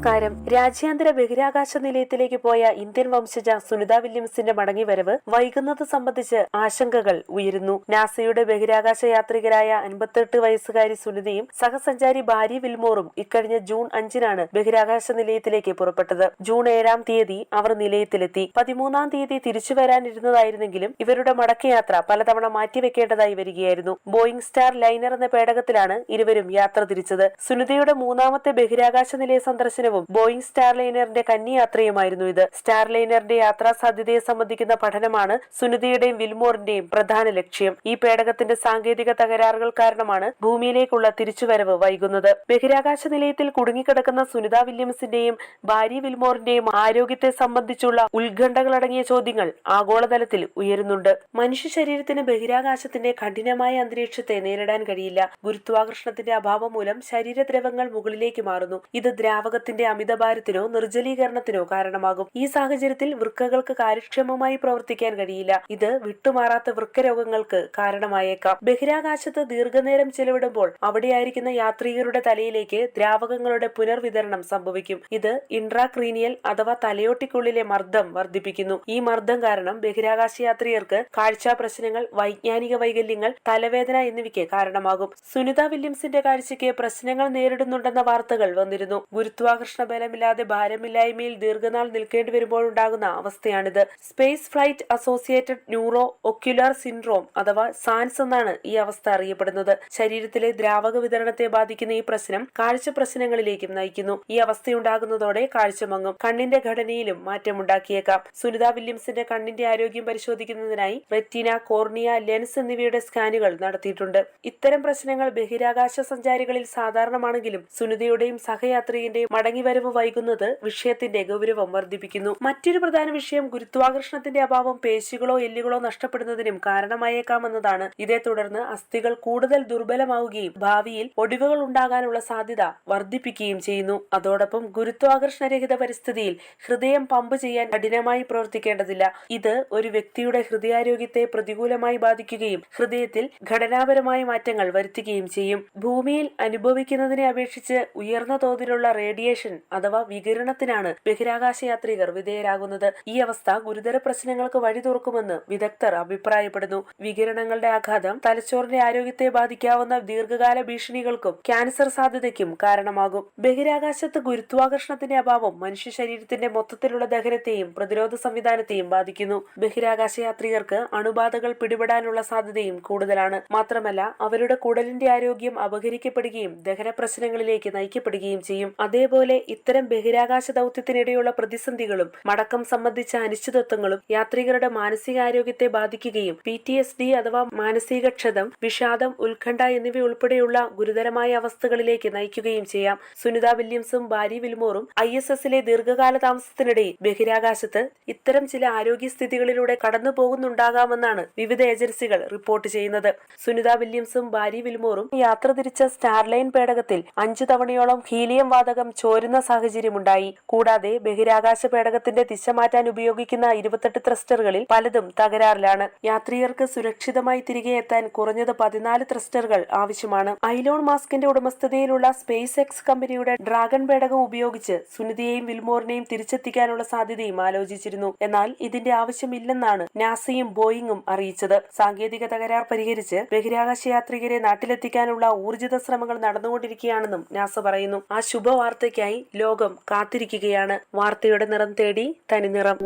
നമസ്കാരം. രാജ്യാന്തര ബഹിരാകാശ നിലയത്തിലേക്ക് പോയ ഇന്ത്യൻ വംശജ സുനിത വില്യംസിന്റെ മടങ്ങിവരവ് വൈകുന്നത് സംബന്ധിച്ച് ആശങ്കകൾ ഉയരുന്നു. നാസയുടെ ബഹിരാകാശ യാത്രികരായ അൻപത്തെട്ട് വയസ്സുകാരി സുനിതയും സഹസഞ്ചാരി ഭാര്യ വിൽമോറും ഇക്കഴിഞ്ഞ ജൂൺ അഞ്ചിനാണ് ബഹിരാകാശ നിലയത്തിലേക്ക് പുറപ്പെട്ടത്. ജൂൺ ഏഴാം തീയതി അവർ നിലയത്തിലെത്തി. പതിമൂന്നാം തീയതി തിരിച്ചു വരാനിരുന്നതായിരുന്നെങ്കിലും ഇവരുടെ മടക്കയാത്ര പലതവണ മാറ്റിവെക്കേണ്ടതായി വരികയായിരുന്നു. ബോയിങ് സ്റ്റാർ ലൈനർ എന്ന പേടകത്തിലാണ് ഇരുവരും യാത്ര തിരിച്ചത്. സുനിതയുടെ മൂന്നാമത്തെ ബഹിരാകാശ നിലയ സന്ദർശനവും ബോയിങ് സ്റ്റാർലൈനറിന്റെ കന്നി യാത്രയുമായിരുന്നു ഇത്. സ്റ്റാർലൈനറിന്റെ യാത്രാ സാധ്യതയെ സംബന്ധിക്കുന്ന പഠനമാണ് സുനിതയുടെയും വിൽമോറിന്റെയും പ്രധാന ലക്ഷ്യം. ഈ പേടകത്തിന്റെ സാങ്കേതിക തകരാറുകൾ കാരണമാണ് ഭൂമിയിലേക്കുള്ള തിരിച്ചുവരവ് വൈകുന്നത്. ബഹിരാകാശ നിലയത്തിൽ കുടുങ്ങിക്കിടക്കുന്ന സുനിത വില്യംസിന്റെയും ഭാര്യ വിൽമോറിന്റെയും ആരോഗ്യത്തെ സംബന്ധിച്ചുള്ള ഉത്കണ്ഠകളടങ്ങിയ ചോദ്യങ്ങൾ ആഗോളതലത്തിൽ ഉയരുന്നുണ്ട്. മനുഷ്യ ശരീരത്തിന് ബഹിരാകാശത്തിന്റെ കഠിനമായ അന്തരീക്ഷത്തെ നേരിടാൻ കഴിയില്ല. ഗുരുത്വാകർഷണത്തിന്റെ അഭാവം മൂലം ശരീരദ്രവങ്ങൾ മുകളിലേക്ക് മാറുന്നു. ഇത് ദ്രാവകത്തിന്റെ അമിതഭാരത്തിനോ നിർജലീകരണത്തിനോ കാരണമാകും. ഈ സാഹചര്യത്തിൽ വൃക്കകൾക്ക് കാര്യക്ഷമമായി പ്രവർത്തിക്കാൻ കഴിയില്ല. ഇത് വിട്ടുമാറാത്ത വൃക്കരോഗങ്ങൾക്ക് കാരണമായേക്കാം. ബഹിരാകാശത്ത് ദീർഘനേരം ചെലവിടുമ്പോൾ അവിടെയായിരിക്കുന്ന യാത്രികരുടെ തലയിലേക്ക് ദ്രാവകങ്ങളുടെ പുനർവിതരണം സംഭവിക്കും. ഇത് ഇൻട്രാക്രീനിയൽ അഥവാ തലയോട്ടിക്കുള്ളിലെ മർദ്ദം വർദ്ധിപ്പിക്കുന്നു. ഈ മർദ്ദം കാരണം ബഹിരാകാശ യാത്രികർക്ക് കാഴ്ചാ പ്രശ്നങ്ങൾ വൈജ്ഞാനിക വൈകല്യങ്ങൾ തലവേദന എന്നിവയ്ക്ക് കാരണമാകും. സുനിത വില്യംസിന്റെ കാഴ്ചയ്ക്ക് പ്രശ്നങ്ങൾ നേരിടുന്നുണ്ടെന്ന വാർത്തകൾ വന്നിരുന്നു. ഗുരുത്വാകർഷണ ബലമില്ലാതെ ഭാരമില്ലായ്മയിൽ ദീർഘനാൾ നിൽക്കേണ്ടി വരുമ്പോൾ ഉണ്ടാകുന്ന അവസ്ഥയാണിത്. Space flight associated neuro ocular syndrome അഥവാ സാൻസ് എന്നാണ് ഈ അവസ്ഥ അറിയപ്പെടുന്നത്. ശരീരത്തിലെ ദ്രാവക വിതരണത്തെ ബാധിക്കുന്ന ഈ പ്രശ്നം കാഴ്ച പ്രശ്നങ്ങളിലേക്കും നയിക്കുന്നു. ഈ അവസ്ഥയുണ്ടാകുന്നതോടെ കാഴ്ച മങ്ങും. കണ്ണിന്റെ ഘടനയിലും മാറ്റമുണ്ടാക്കിയേക്കാം. സുനിത വില്യംസിന്റെ കണ്ണിന്റെ ആരോഗ്യം പരിശോധിക്കുന്നതിനായി റെറ്റിന കോർണിയ ലെൻസ് എന്നിവയുടെ സ്കാനുകൾ നടത്തിയിട്ടുണ്ട്. ഇത്തരം പ്രശ്നങ്ങൾ ബഹിരാകാശ സഞ്ചാരികളിൽ സാധാരണമാണെങ്കിലും സുനിതയുടെയും സഹയാത്രികന്റെയും മടങ്ങിവരവ് വൈകുന്നത് വിഷയത്തിന്റെ ഗൗരവം വർദ്ധിപ്പിക്കുന്നു. മറ്റൊരു പ്രധാന വിഷയം ഗുരുത്വാകർഷണത്തിന്റെ അഭാവം പേശികളോ എല്ലുകളോ നഷ്ടപ്പെടുന്നതിനും കാരണമായേക്കാമെന്നതാണ്. ഇതേ തുടർന്ന് അസ്ഥികൾ കൂടുതൽ ദുർബലമാവുകയും ഭാവിയിൽ ഒടിവുകൾ ഉണ്ടാകാനുള്ള സാധ്യത വർദ്ധിപ്പിക്കുകയും ചെയ്യുന്നു. അതോടൊപ്പം ഗുരുത്വാകർഷണരഹിത പരിസ്ഥിതിയിൽ ഹൃദയം പമ്പ് ചെയ്യാൻ കഠിനമായി പ്രവർത്തിക്കേണ്ടതില്ല. ഇത് ഒരു വ്യക്തിയുടെ ഹൃദയാരോഗ്യത്തെ പ്രതികൂലമായി ബാധിക്കുകയും ഹൃദയത്തിൽ ഘടനാപരമായ മാറ്റങ്ങൾ വരുത്തുകയും ചെയ്യും. ഭൂമിയിൽ അനുഭവിക്കുന്നതിനെ അപേക്ഷിച്ച് ഉയർന്ന തോതിലുള്ള റേഡിയേഷൻ അഥവാ വികിരണത്തിനാണ് ബഹിരാകാശ യാത്രികർ വിധേയരാകുന്നത്. ഈ അവസ്ഥ ഗുരുതര പ്രശ്നങ്ങൾക്ക് വഴി തുറക്കുമെന്ന് വിദഗ്ധർ അഭിപ്രായപ്പെടുന്നു. വികിരണങ്ങളുടെ ആഘാതം തലച്ചോറിന്റെ ആരോഗ്യത്തെ ബാധിക്കാവുന്ന ദീർഘകാല ഭീഷണികൾക്കും ക്യാൻസർ സാധ്യതയ്ക്കും കാരണമാകും. ബഹിരാകാശത്ത് ഗുരുത്വാകർഷണത്തിന്റെ അഭാവം മനുഷ്യ ശരീരത്തിന്റെ മൊത്തത്തിലുള്ള ദഹനത്തെയും പ്രതിരോധ സംവിധാനത്തെയും ബാധിക്കുന്നു. ബഹിരാകാശ യാത്രികർക്ക് അണുബാധകൾ പിടിപെടാനുള്ള സാധ്യതയും കൂടുതലാണ്. മാത്രമല്ല അവരുടെ കുടലിന്റെ ആരോഗ്യം അപഹരിക്കപ്പെടുകയും ദഹന പ്രശ്നങ്ങളിലേക്ക് നയിക്കപ്പെടുകയും ചെയ്യും. അതേപോലെ ഇത്തരം ബഹിരാകാശ ദൗത്യത്തിനിടെയുള്ള പ്രതിസന്ധികളും മടക്കം സംബന്ധിച്ച അനിശ്ചിതത്വങ്ങളും യാത്രികരുടെ മാനസികാരോഗ്യത്തെ ബാധിക്കുകയും പി ടി എസ് ഡി അഥവാ മാനസിക ക്ഷതം വിഷാദം ഉത്കണ്ഠ എന്നിവ ഉൾപ്പെടെയുള്ള ഗുരുതരമായ അവസ്ഥകളിലേക്ക് നയിക്കുകയും ചെയ്യാം. സുനിത വില്യംസും ബാരി വിൽമോറും ഐ എസ് എസിലെ ദീർഘകാല താമസത്തിനിടെ ബഹിരാകാശത്ത് ഇത്തരം ചില ആരോഗ്യസ്ഥിതികളിലൂടെ കടന്നു പോകുന്നുണ്ടാകാമെന്നാണ് വിവിധ ഏജൻസികൾ റിപ്പോർട്ട് ചെയ്യുന്നത്. സുനിത വില്യംസും ബാരി വിൽമോറും യാത്ര തിരിച്ച സ്റ്റാർലൈൻ പേടകത്തിൽ അഞ്ചു തവണയോളം ഹീലിയം വാതകം ചോരുന്ന സാഹചര്യമുണ്ടായി. കൂടാതെ ബഹിരാകാശ പേടകത്തിന്റെ ദിശ മാറ്റാൻ ഉപയോഗിക്കുന്ന ഇരുപത്തെട്ട് ത്രസ്റ്ററുകളിൽ പലതും തകരാറിലാണ്. യാത്രികർക്ക് സുരക്ഷിതമായി തിരികെ എത്താൻ കുറഞ്ഞത് പതിനാല് ത്രസ്റ്ററുകൾ ആവശ്യമാണ്. ഐലോൺ മാസ്കിന്റെ ഉടമസ്ഥതയിലുള്ള സ്പേസ് എക്സ് കമ്പനിയുടെ ഡ്രാഗൺ പേടകം ഉപയോഗിച്ച് സുനിതയെയും വിൽമോറിനെയും തിരിച്ചെത്തിക്കാനുള്ള സാധ്യതയും ആലോചിച്ചിരുന്നു. എന്നാൽ ഇതിന്റെ ആവശ്യമില്ലെന്നാണ് നാസയും ബോയിങ്ങും അറിയിച്ചത്. സാങ്കേതിക തകരാർ പരിഹരിച്ച് ബഹിരാകാശ യാത്രികരെ നാട്ടിലെത്തിക്കാനുള്ള ഊർജിത ശ്രമങ്ങൾ നടന്നുകൊണ്ടിരിക്കുകയാണെന്നും നാസ പറയുന്നു. ആ ശുഭവാർത്തയ്ക്കായി ലോകം കാത്തിരിക്കുകയാണ്. വാർത്തയുടെ നിറം തേടി തനിനിറം.